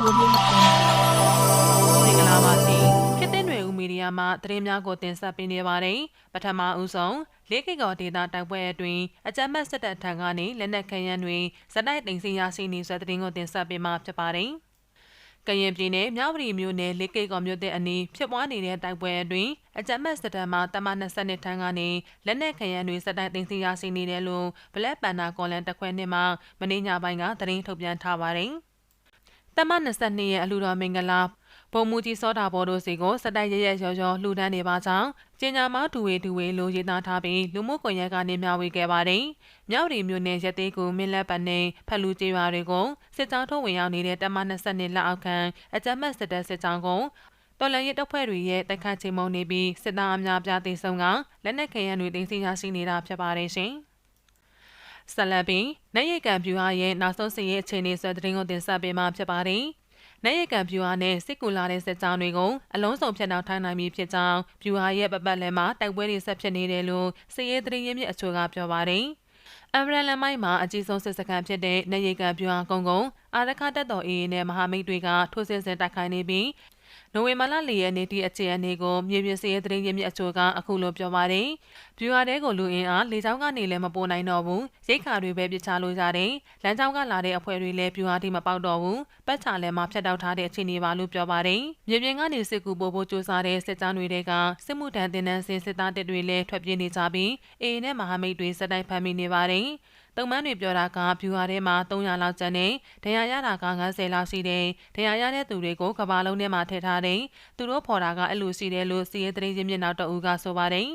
ကိုရင်းမင်္ဂလာပါရှင်ခေတ်သစ်တွေဦးမီဒီယာမှသတင်းများကိုတင်ဆက်ပေးနေပါတယ်ပထမဦးဆုံးလေးကိကောဒေတာတိုက်ပွဲအတွင်းအကြမ်းဖက်စစ်တပ်ထံကနေလက်နက်ခဲယမ်းတွေဇက်တိုက်တင်စီရရှိနေဆွဲသတင်းကိုတင်ဆက်ပေးမှာဖြစ်ပါတယ်ကရင်ပြည်နယ်မြဝတီမြို့နယ်လေးကိတ်ကော်မြို့တဲ့အနီးဖြစ်ပွားနေတဲ့တိုက်ပွဲအတွင်းအကြမ်းဖက်စစ်တပ်မှတမ20နှစ်ထန်းကနေလက်နက်ခဲယမ်းတွေစတိုင်သိမ်းဆည်းရရှိနေတယ်လို့ဘလက်ပန်နာကွန်လန်တခွဲနှစ်မှာမင်းညပိုင်းကသတင်းထုတ်ပြန်ထားပါတယ်။ တမ22ရဲ့အလူတော်မင်္ဂလာဘုံမူကြီးစောတာဘော်တို့စီကိုစတိုက်ရရရော်ရော်လှူဒန်းနေပါကြောင်းကျင်ညာမဒူဝေဒူဝေလိုရေးသားထားပြီးလူမှုကွန်ရက်ကနေမျှဝေခဲ့ပါတယ်။မြောက်ရီမြို့နယ်ရသေးကူမင်းလက်ပန်နဲ့ဖက်လူကျေးရွာတွေကိုစစ်ကြောင်းထုတ်ဝင်ရောက်နေတဲ့တမ22လက်အောက်ခံအကြမ်းဖက်စစ်တပ်စစ်ကြောင်းကိုတော်လန်ရဲတပ်ဖွဲ့တွေရဲ့တိုက်ခိုက်ချိန်မုံနေပြီးစစ်သားအများပြားသိဆုံးကလက်နက်ခဲယမ်းတွေတင်စီရရှိနေတာဖြစ်ပါတယ်ရှင်။ ဆလဘီနိုင်ရကံပြူဟာရဲ့နောက်ဆုံးစီရဲ့အခြေအနေဆိုတဲ့တင်ကိုတင်ဆက်ပေးမှာဖြစ်ပါတယ်။နိုင်ရကံဗျူဟာနဲ့စစ်ကူလာတဲ့စစ်ကြောင်းတွေကိုအလုံးစုံဖျက်နှောက်ထိုင်းနိုင်ပြီဖြစ်ကြောင်းဗျူဟာရဲ့ပပတ်လည်မှာတိုက်ပွဲတွေဆက်ဖြစ်နေတယ်လို့စစ်ရေးသတင်းရင်းမြစ်အချို့ကပြောပါတယ်။အမ်ဘရလန်မိုင်းမှာအကြီးဆုံးစစ်စခန်းဖြစ်တဲ့နိုင်ရကံဗျူဟာကုန်းကုန်းအာရခတက်တော်အေးနဲ့မဟာမိတ်တွေကထိုးစစ်ဆင်တိုက်ခိုင်းနေပြီး နိုဝင်ဘာလ၄ရက်နေ့ဒီအခြေအနေကိုမြေပြင်စရေးသတင်းရင်းမြစ်အချို့ကအခုလိုပြောပါတယ်။ဗျူဟာတဲကိုလူအင်အားလေကြောင်းကနေလည်းမပိုနိုင်တော့ဘူး။ရိတ်ခါတွေပဲပြချလို့ကြတယ်။လမ်းကြောင်းကလာတဲ့အဖွဲ့တွေလည်းဗျူဟာတိမပေါက်တော့ဘူး။ပတ်ချလည်းမဖြတ်တောက်ထားတဲ့အခြေအနေပါလို့ပြောပါတယ်။မြေပြင်ကနေစစ်ကူပို့ဖို့စူးစမ်းတဲ့စစ်ကြောင်းတွေကစစ်မှုထမ်းတင်နန်းစင်စစ်သားတပ်တွေလည်းထွက်ပြေးနေကြပြီးအေနဲ့မဟာမိတ်တွေစတိုက်ဖမ်းမိနေပါတယ်။တုံမန်းတွေပြောတာကဗျူဟာထဲမှာ300လောက်ကျန်နေဒဏ်ရာရတာက90လောက်ရှိတယ်ဒဏ်ရာရတဲ့သူတွေကိုကဘာလုံးထဲမှာထည့်ထားတယ်သူတို့ဖော်တာကအဲ့လိုရှိတယ်လို့စီးရဲသတင်းချင်းမျက်နှာတအူးကဆိုပါတယ်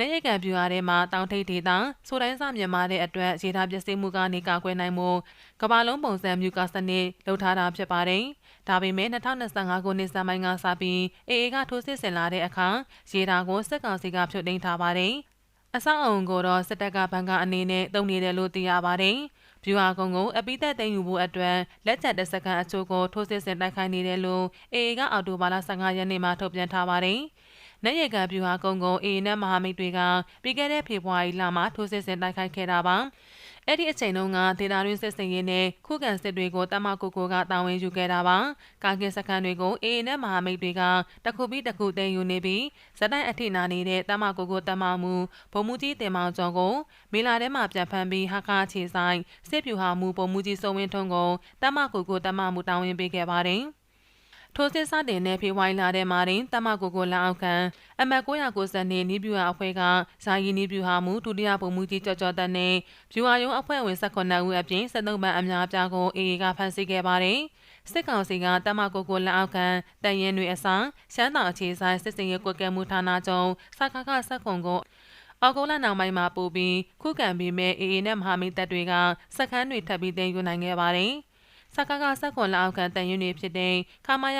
နေရကံပြူရထဲမှာတောင်ထိပ်ဒေသဆိုတိုင်းစမြန်မာတဲ့အတွက်ရေထားပစ္စည်းမှုကနေကာကွယ်နိုင်မှုကမ္ဘာလုံးပုံစံမြူကာစနစ်လှုပ်ထားတာဖြစ်ပါတယ်။ဒါပေမဲ့2025ခုနှစ်စံပိုင်းကစပြီးအေအေကထိုးစစ်ဆင်လာတဲ့အခါရေထားကိုစစ်ကောင်စီကဖြုတ်သိမ်းထားပါတယ်။ အဆောက်အုံကိုတော့စစ်တပ်ကဘဏ်ကအနေနဲ့တုံနေတယ်လို့သိရပါတယ်။ဗျူဟာကုန်းကိုအပိသက်သိမ်းယူဖို့အတွက်လက်ချက်တစ်စက္ကန့်အချို့ကိုထိုးစစ်ဆင်တိုက်ခိုက်နေတယ်လို့အေအေကအော်တိုဘာလ15ရက်နေ့မှာထုတ်ပြန်ထားပါတယ်။နိုင်ရကဗျူဟာကုန်းကိုအေအေနဲ့မဟာမိတ်တွေကပြီးခဲ့တဲ့ဖေဖော်ဝါရီလမှာထိုးစစ်ဆင်တိုက်ခိုက်ခဲ့တာပါ။ အဲ့ဒီအချိန်တုန်းကဒေတာရင်းစစ်စင်ရေးနဲ့ခုခံစစ်တွေကိုတမကိုကိုကတာဝန်ယူခဲ့တာပါကာကင်စခန်းတွေကိုအေအေနဲ့မဟာမိတ်တွေကတခုပြီးတခုတင်ယူနေပြီးဇက်တိုင်းအထိနာနေတဲ့တမကိုကိုတမမှုဗိုလ်မှူးကြီးတင်မောင်ကျော်ကိုမေလာထဲမှာပြန်ဖမ်းပြီးဟာကာခြေဆိုင်စစ်ပြူဟာမှုဗိုလ်မှူးကြီးစုံဝင်းထွန်းကိုတမကိုကိုတမမှုတာဝန်ပေးခဲ့ပါတယ်။ ထိုစစ်စတင်တဲ့ဖေဝိုင်းလာတဲ့မှာတင်တမကိုကိုလာအောက်ခံအမတ်990နေနီးပြူဟာအဖွဲ့ကဇာယီနီးပြူဟာမူဒုတိယပုံမှုကြီးကြော်ကြော်တန်နဲ့ပြူဟာယုံအဖွဲ့ဝင်18ဦးအပြင်73မှန်အများပြားကိုအေအေကဖမ်းဆီးခဲ့ပါတယ်စစ်ကောင်စီကတမကိုကိုလက်အောက်ခံတန်ရင်တွေအစားရှမ်းတောင်အခြေဆိုင်စစ်စင်ရေးကွက်ကဲမှုဌာနချုပ်စခခဆက်ခွန်ကိုအော်ဂိုလာနောက်ပိုင်းမှာပို့ပြီးခုခံပြီးမဲ့အေအေနဲ့မဟာမိတ်တပ်တွေကစခန်းတွေထပ်ပြီးတင်ယူနိုင်ခဲ့ပါတယ်။ စကကစက်ခွန်လောက်ခံတန်ယူနေဖြစ်တဲ့ခမာယ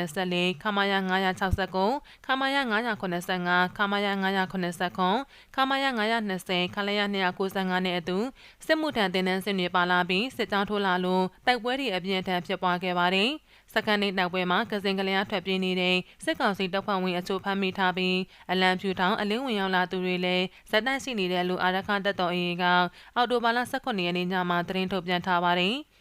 984ခမာယ969ခမာယ985ခမာယ989ခမာယ920ခလယ295နဲ့အတူစစ်မှုထမ်းတင်နန်းစစ်တွေပါလာပြီးစစ်ကြောင်းထိုးလာလို့တိုက်ပွဲတွေအပြင်းထန်ဖြစ်ပွားခဲ့ပါတယ်စကန်နေနောက်ပွဲမှာကစင်ကလျားထွက်ပြေးနေတဲ့စစ်ကောင်စီတပ်ဖွဲ့ဝင်အချို့ဖမ်းမိထားပြီးအလံဖြူထောင်အလင်းဝင်ရောက်လာသူတွေလည်းဇက်တန့်ရှိနေတဲ့လူအာရခတပ်တော်အေးကအော်တိုဘာလ18ရက်နေ့ညမှာသတင်းထုတ်ပြန်ထားပါတယ်။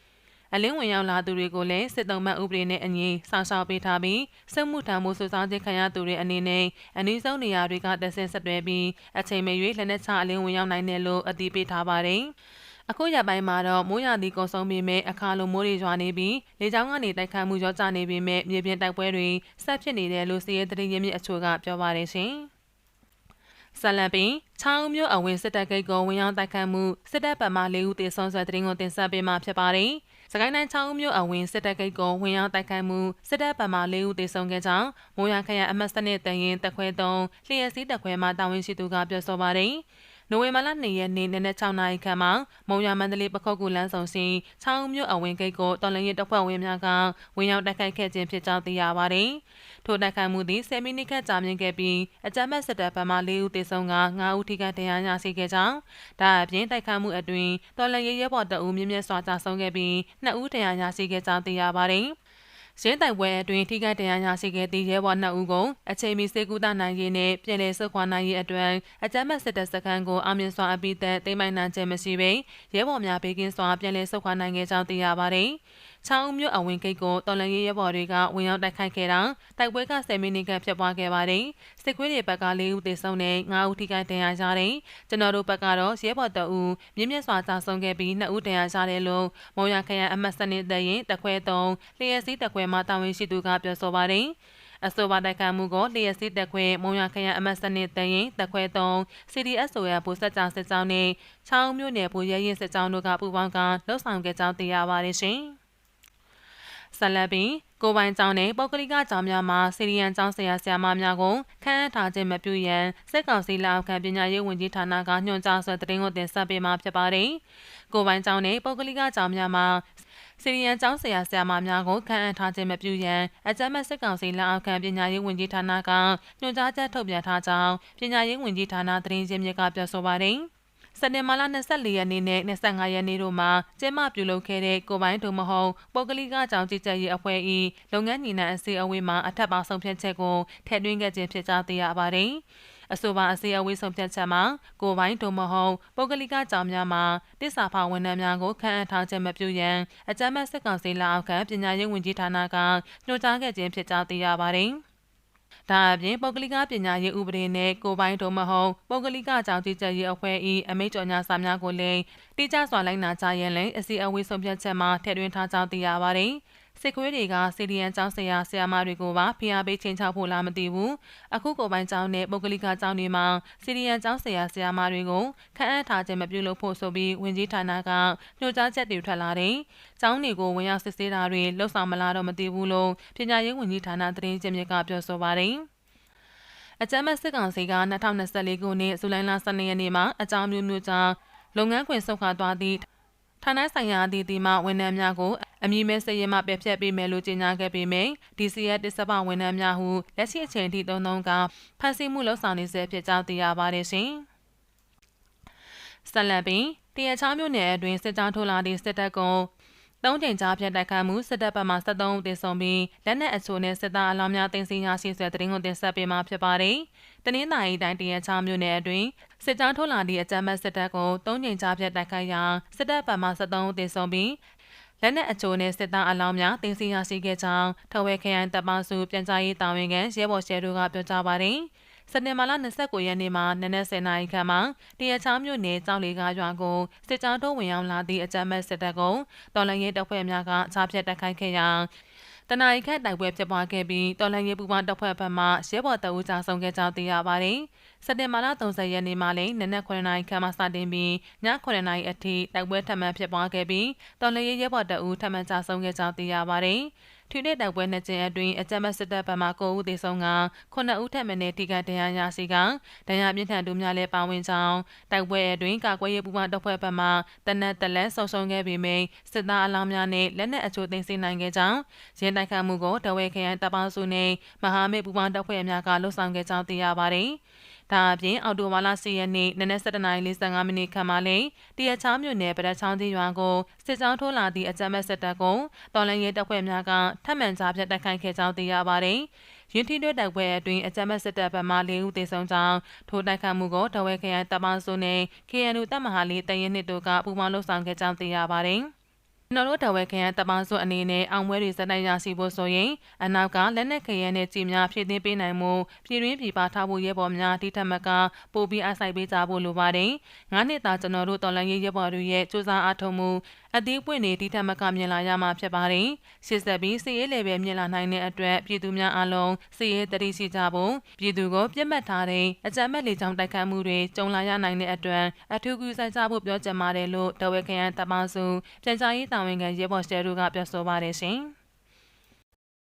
အလင်းဝင်ရောက်လာသူတွေကိုလည်းစစ်တုံးမှတ်ဥပဒေနဲ့အညီဆောင်ရှောက်ပေးထားပြီးစစ်မှုထမ်းမှုစုဆောင်းခြင်းခံရသူတွေအနေနဲ့အနည်းဆုံးနေရာတွေကတက်ဆင်းဆက်တွဲပြီးအချိန်မရွေးလက်နက်ချအလင်းဝင်ရောက်နိုင်တယ်လို့အတည်ပြုထားပါတယ်။အခုရပိုင်းမှာတော့မိုးရသည့်ကုံဆုံးပေမဲ့အခါလိုမိုးတွေရွာနေပြီးလေကြောင်းကနေတိုက်ခတ်မှုရောကြနေပေမဲ့မြေပြင်တိုက်ပွဲတွေဆက်ဖြစ်နေတယ်လို့စီးရဲသတင်းရင်းမြစ်အချို့ကပြောပါတယ်ရှင်။ဆလန်ပင်ချောင်းမျိုးအဝင်စစ်တပ်ဂိတ်ကိုဝင်ရောက်တိုက်ခတ်မှုစစ်တပ်ဗမာ၄ဦးတေဆုံးဆွဲသတင်းကိုတင်ဆက်ပေးမှာဖြစ်ပါတယ်။ စကိုင်းတိုင်းချောင်းမြို့အဝင်စစ်တပ်ဂိတ်ကိုဝင်ရောက်တိုက်ခိုက်မှုစစ်တပ်ဗမာ၄ဦးသေဆုံးခဲ့ကြောင်းမိုးရခရိုင်အမတ်စနစ်တရင်တက်ခွဲ3လျှက်စီးတက်ခွဲမှတာဝန်ရှိသူကပြောဆိုပါတယ်။ နိုဝင်ဘာလ2ရက်နေ့နနက်6နာရီခန့်မှာမုံရမန္တလေးပခုတ်ကူလမ်းဆောင်စီချောင်းမြို့အဝင်ဂိတ်ကိုတော်လရင်တပ်ဖွဲ့ဝင်များကဝင်ရောက်တိုက်ခိုက်ခဲ့ခြင်းဖြစ်ကြောင်းသိရပါတယ်။ထိုတိုက်ခိုက်မှုသည်10မိနစ်ခန့်ကြာမြင့်ခဲ့ပြီးအကြမ်းဖက်စစ်တပ်ဗမာ၄ဦးသေဆုံးက9ဦးထိခိုက်ဒဏ်ရာရရှိခဲ့ကြောင်းဒါအပြင်တိုက်ခိုက်မှုအတွင်းတော်လရင်ရဲဘော်တအူးမြင့်မြတ်စွာကြာဆုံးခဲ့ပြီး2ဦးဒဏ်ရာရရှိခဲ့ကြောင်းသိရပါတယ်။ ရင်းတိုင်ပွဲအတွင်းထိခိုက်ဒဏ်ရာရရှိခဲ့သည့်ရဲဘော်နှစ်ဦးကိုအချိန်မီစေကူတာနိုင်ရေးနဲ့ပြည်လည်ဆုတ်ခွာနိုင်ရေးအတွက်အကြမ်းဖက်စစ်တပ်စခန်းကိုအောင်မြင်စွာအပိသက်တိမ့်မိုင်နိုင်ခြင်းမရှိဘဲရဲဘော်များဘေးကင်းစွာပြည်လည်ဆုတ်ခွာနိုင်ခဲ့ကြောင်းသိရပါတယ်။ ချောင်းမြို့အဝင်ဂိတ်ကိုတော်လန်ရေးရဲဘော်တွေကဝင်ရောက်တိုက်ခိုက်ခဲ့တာတိုက်ပွဲက10မိနစ်ခန့်ဖြစ်ပွားခဲ့ပါတယ်စစ်ခွေးတွေဘက်က4ဦးသေဆုံးနဲ့5ဦးထိခိုက်ဒဏ်ရာရတဲ့ကျွန်တော်တို့ဘက်ကတော့ရဲဘော်တအူမြင့်မြတ်စွာကြာဆုံးခဲ့ပြီး2ဦးဒဏ်ရာရတယ်လို့မုံရခရိုင်အမတ်စနစ်တရင်တခွဲ3လျှက်စီးတခွဲမှာတာဝန်ရှိသူကပြောဆိုပါတယ်အဆိုပါတိုက်ခိုက်မှုကိုလျက်စစ်တက်ခွဲမုံရခရံအမတ်စနစ်တရင်တက်ခွဲ3 CDSO ရဘူဆက်ကြောင်စစ်ကြောင်းနဲ့ချောင်းမြို့နယ်ဘူရဲရင်စစ်ကြောင်းတို့ကပူးပေါင်းကလှုပ်ဆောင်ခဲ့ကြောင်းသိရပါတယ်ရှင်။ ဆလဘီကိုပိုင်ကျောင်းနဲ့ပုဂ္ဂလိကကျောင်းများမှာစီရီယန်ကျောင်းဆရာဆရာမများကိုခန့်အပ်ထားခြင်းမပြုရန်စက်ကောင်စီလက်အောက်ခံပညာရေးဝန်ကြီးဌာနကညွှန်ကြားဆွဲသတင်းကိုတင်ဆက်ပေးမှာဖြစ်ပါတယ်။ကိုပိုင်ကျောင်းနဲ့ပုဂ္ဂလိကကျောင်းများမှာစီရီယန်ကျောင်းဆရာဆရာမများကိုခန့်အပ်ထားခြင်းမပြုရန်အကြမ်းမဲ့စစ်ကောင်စီလက်အောက်ခံပညာရေးဝန်ကြီးဌာနကညွှန်ကြားချက်ထုတ်ပြန်ထားကြောင်းပညာရေးဝန်ကြီးဌာနသတင်းရင်းမြစ်ကပြောဆိုပါတယ်။ စက်တင်ဘာလ24ရက်နေ့နဲ့25ရက်နေ့တို့မှာကျင်းပပြုလုပ်ခဲ့တဲ့ကိုပိုင်းဒုမဟုတ်ပုဂ္ဂလိကကြောင်ကြည်ကြဲရေးအဖွဲ့၏လုပ်ငန်းညီနှံအစည်းအဝေးမှာအထက်ပါဆုံးဖြတ်ချက်ကိုထည့်သွင်းခဲ့ခြင်းဖြစ်ကြောင်းသိရပါတယ်။အဆိုပါအစည်းအဝေးဆုံးဖြတ်ချက်မှာကိုပိုင်းဒုမဟုတ်ပုဂ္ဂလိကကြောင်များမှာတစ္ဆာဖဝန်ထမ်းများကိုခန့်အပ်ထားခြင်းမပြုရန်အကြမ်းမဲ့စစ်ကောင်စီလက်အောက်ကပညာရေးဝန်ကြီးဌာနကညွှန်ကြားခဲ့ခြင်းဖြစ်ကြောင်းသိရပါတယ်။ ဒါအပြင်ပုဂ္ဂလိကပညာရေးဥပဒေနဲ့ကိုပိုင်းတို့မဟုတ်ပုဂ္ဂလိကကြောင့်ကြီးကြပ်ရေးအဖွဲ့၏အမိန့်ကြော်ညာစာများကိုလည်းတိကျစွာလိုက်နာကြရန်လည်းအစီအဝေးဆုံးဖြတ်ချက်မှာထည့်သွင်းထားကြောင်းသိရပါတယ်။ စစ်ခွေးတွေကစီဒီယန်ကျောင်းဆရာဆရာမတွေကိုပါဖိအားပေးချင်းချောက်ဖို့လားမသိဘူးအခုကိုပိုင်းကျောင်းနဲ့ပုဂ္ဂလိကကျောင်းတွေမှာစီဒီယန်ကျောင်းဆရာဆရာမတွေကိုခန့်အပ်ထားခြင်းမပြုလုပ်ဖို့ဆိုပြီးဝင်ကြီးဌာနကညွှန်ကြားချက်တွေထွက်လာတယ်ကျောင်းတွေကိုဝင်ရောက်စစ်ဆေးတာတွေလှုပ်ဆောင်မလားတော့မသိဘူးလို့ပညာရေးဝန်ကြီးဌာနသတင်းကျမြစ်ကပြောဆိုပါတယ်အကြမ်းမဲ့စစ်ကောင်စီက2024ခုနှစ်ဇူလိုင်လ12ရက်နေ့မှာအကြောင်းမျိုးမျိုးကြောင့်လုပ်ငန်းခွင်ဆုတ်ခွာသွားသည့်ဌာနဆိုင်ရာအသီးသီးမှဝန်ထမ်းများကို အမည်မဲစရင်မှပြဖြတ်ပေးမယ်လို့ကြေညာခဲ့ပေမယ့် DCS တစ္ဆပဝန်ထမ်းများဟုလက်ရှိအချိန်ထိသုံးသုံးကဖန်ဆီးမှုလှုပ်ဆောင်နေဆဲဖြစ်ကြောင်းသိရပါတယ်ရှင်။ဆက်လက်ပြီးတရချောင်းမြို့နယ်အတွင်းစစ်ကြောင်းထိုးလာသည့်စစ်တပ်ကုန်းသုံးချိန်ကြားဖြတ်တိုက်ခတ်မှုစစ်တပ်ဘက်မှ73ဦးသေဆုံးပြီးလက်နက်အချို့နဲ့စစ်သားအလောင်းများတင်စီရရှိဆွဲတဲ့ရင်ကိုတင်ဆက်ပေးမှာဖြစ်ပါတယ်။တနင်္သာရီတိုင်းတရချောင်းမြို့နယ်အတွင်းစစ်ကြောင်းထိုးလာသည့်အကြမ်းဖက်စစ်တပ်ကိုသုံးချိန်ကြားဖြတ်တိုက်ခိုက်ရာစစ်တပ်ဘက်မှ73ဦးသေဆုံးပြီး လက်နက်အချို့နဲ့စစ်သားအလောင်းများတင်စီရရှိခဲ့ကြောင်းထဝဲခရိုင်တပ်မစုပြန်ကြားရေးတာဝန်ခံရဲဘော်ရှဲတို့ကပြောကြားပါတယ်။စက်တင်ဘာလ29ရက်နေ့မှာနနက်10နာရီခန့်မှာတရချောင်းမြို့နယ်ကျောင်းလေးကားရွာကိုစစ်ကြောင်းတို့ဝင်ရောက်လာသည့်အကြမ်းမဲ့စစ်တပ်ကတော်လှန်ရေးတပ်ဖွဲ့များကချားဖြတ်တိုက်ခိုက်ခဲ့ရာ တနအီခန့်တိုက်ပွဲဖြစ်ပွားခဲ့ပြီးတော်လှန်ရေးပူးပေါင်းတပ်ဖွဲ့ဘက်မှရဲဘော်တအူးကြဆုံးခဲ့ကြောင်းသိရပါတယ်။စက်တင်ဘာလ30ရက်နေ့မှာလည်းနနက်9နာရီခန့်မှစတင်ပြီးည9နာရီအထိတိုက်ပွဲထပ်မံဖြစ်ပွားခဲ့ပြီးတော်လှန်ရေးရဲဘော်တအူးထပ်မံကြဆုံးခဲ့ကြောင်းသိရပါတယ်။ ထွေတဲ့တိုက်ပွဲနှစ်ကျင်းအတွင်းအကြမ်းဖက်စစ်တပ်ဘက်မှ9ဦးသေဆုံးက9ဦးထပ်မံနဲ့ထိခိုက်ဒဏ်ရာရရှိကဒဏ်ရာပြင်းထန်သူများလည်းပါဝင်ကြောင်းတိုက်ပွဲအတွင်းကာကွယ်ရေးပူးပေါင်းတပ်ဖွဲ့ဘက်မှတနက်တလက်ဆုံဆုံခဲ့ပေမယ့်စစ်သားအလောင်းများနဲ့လက်နက်အချို့သိမ်းဆည်းနိုင်ခဲ့ကြောင်းရင်းတိုက်ခတ်မှုကိုတဝဲခရိုင်တပ်ပေါင်းစုနဲ့မဟာမိတ်ပူးပေါင်းတပ်ဖွဲ့များကလှုပ်ဆောင်ခဲ့ကြောင်းသိရပါတယ်။ ဒါအပြင်အော်တိုဝါလာ10ရက်နေ့နနက်7:45မိနစ်ခန့်မှာလည်းတရချောင်းမြို့နယ်ပဒချောင်းကြီးရွာကိုစစ်ကြောင်းထိုးလာသည့်အကြမ်းဖက်စစ်တပ်ကတော်လှန်ရေးတပ်ဖွဲ့များကထပ်မံကြားဖြတ်တိုက်ခိုက်ခဲ့ကြောင်းသိရပါတယ်။ရင်းထီတွဲတိုက်ပွဲအတွင်းအကြမ်းဖက်စစ်တပ်ဘက်မှ၄ဦးသေဆုံးကြောင်းထိုးတိုက်ခိုက်မှုကိုတဝဲခရိုင်တပ်မစုနဲ့ KNU တပ်မဟာလေးတရင်နှစ်တို့ကပူးပေါင်းလှုပ်ဆောင်ခဲ့ကြောင်းသိရပါတယ်။ ကျွန်တော်တို့တဝဲခရန်တပန်းစုအနေနဲ့အောင်ပွဲတွေစတိုက်ရရှိဖို့ဆိုရင်အနောက်ကလက်နက်ခရန်နဲ့ကြည်များဖြည့်သိမ်းပေးနိုင်မှုပြည်တွင်းပြည်ပထားဖို့ရဲဘော်များတိထက်မကပို့ပြီးအဆိုင်ပေးကြဖို့လိုပါတယ်။ငါးနှစ်သားကျွန်တော်တို့တော်လန်ရေးရဲဘော်တွေရဲ့စူးစမ်းအားထုတ်မှု အသေးပွင့်နေတိထက်မကမြင်လာရမှာဖြစ်ပါတယ်။ရှစ်ဆက်ပြီးစီရေးလေပဲမြင်လာနိုင်တဲ့အတွက်ပြည်သူများအလုံးစီရေးတတိရှိကြဖို့ပြည်သူကိုပြစ်မှတ်ထားတဲ့အကြမ်းမဲ့လေကြောင်းတိုက်ခတ်မှုတွေကြုံလာရနိုင်တဲ့အတွက်အထူးကူဆိုင်ကြဖို့ပြောချင်ပါတယ်လို့တဝဲခရန်တပန်းစုပြန်ကြားရေးတာဝန်ခံရဲဘော်စတဲတို့ကပြောဆိုပါတယ်ရှင်။